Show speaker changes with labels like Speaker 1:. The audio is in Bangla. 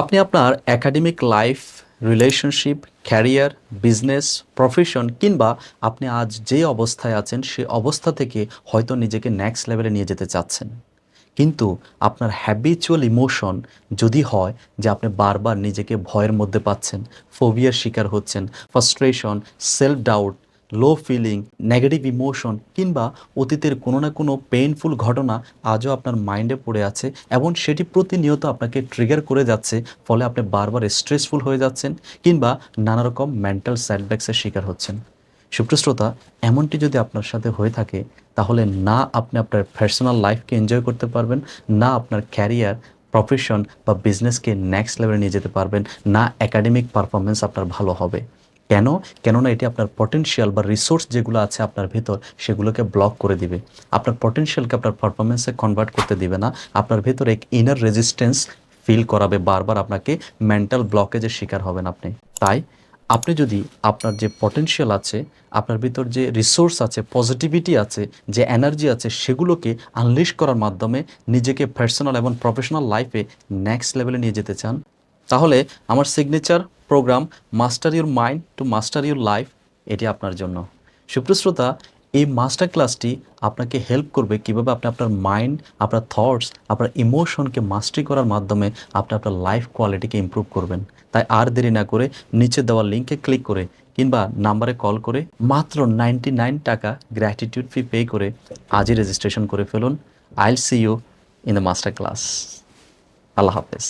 Speaker 1: আপনি আপনার academic life relationship career business profession কিংবা আপনি আজ যে অবস্থায় আছেন, সে অবস্থা থেকে হয়তো নিজেকে নেক্সট লেভেলে নিয়ে যেতে চাচ্ছেন। কিন্তু আপনার হ্যাবিচুয়াল ইমোশন যদি হয় যে আপনি বারবার নিজেকে ভয়ের মধ্যে পাচ্ছেন ফোবিয়ার শিকার হচ্ছেন frustration self doubt low feeling negative emotion কিংবা অতীতের কোনো না কোনো পেইনফুল ঘটনা আজও আপনার মাইন্ডে পড়ে আছে এবং সেটি প্রতিনিয়ত আপনাকে ট্রিগার করে যাচ্ছে, ফলে আপনি বারবার স্ট্রেসফুল হয়ে যাচ্ছেন কিংবা নানা রকম মেন্টাল সেটব্যাক্সের শিকার হচ্ছেন। সুপ্রশ্রোতা, এমনটি যদি আপনার সাথে হয়ে থাকে, তাহলে না আপনি আপনার পার্সোনাল লাইফকে এনজয় করতে পারবেন, না আপনার ক্যারিয়ার প্রফেশন বা বিজনেসকে নেক্সট লেভেলে নিয়ে যেতে পারবেন, না একাডেমিক পারফরমেন্স আপনার ভালো হবে। কেন? কেননা এটি আপনার পটেনশিয়াল বা রিসোর্স যেগুলো আছে আপনার ভেতর, সেগুলোকে ব্লক করে দিবে। আপনার পটেনশিয়ালকে আপনার পারফরমেন্সে কনভার্ট করতে দিবে না। আপনার ভেতর এক ইনার রেজিস্ট্যান্স ফিল করাবে, বারবার আপনাকে মেন্টাল ব্লকেজের শিকার হবেন আপনি। তাই আপনি যদি আপনার যে পটেনশিয়াল আছে, আপনার ভিতর যে রিসোর্স আছে পজিটিভিটি আছে, যে এনার্জি আছে, সেগুলোকে আনলিশ করার মাধ্যমে নিজেকে পার্সোনাল এবং প্রফেশনাল লাইফে নেক্সট লেভেলে নিয়ে যেতে চান তাহলে আমার signature program master your mind to master your life এটি আপনার জন্য। সুপ্রশ্রোতা এই মাস্টার ক্লাসটি আপনাকে হেল্প করবে কীভাবে আপনি আপনার মাইন্ড আপনার থটস আপনার ইমোশনকে মাস্টারি করার মাধ্যমে আপনি আপনার লাইফ কোয়ালিটিকে ইম্প্রুভ করবেন। তাই আর দেরি না করে নিচে দেওয়া লিঙ্কে ক্লিক করে কিংবা নাম্বারে কল করে মাত্র নাইনটি নাইন টাকা গ্র্যাটিটিউড ফি পে করে আজই রেজিস্ট্রেশন করে ফেলুন। I'll see you in the master class আল্লাহ হাফেজ।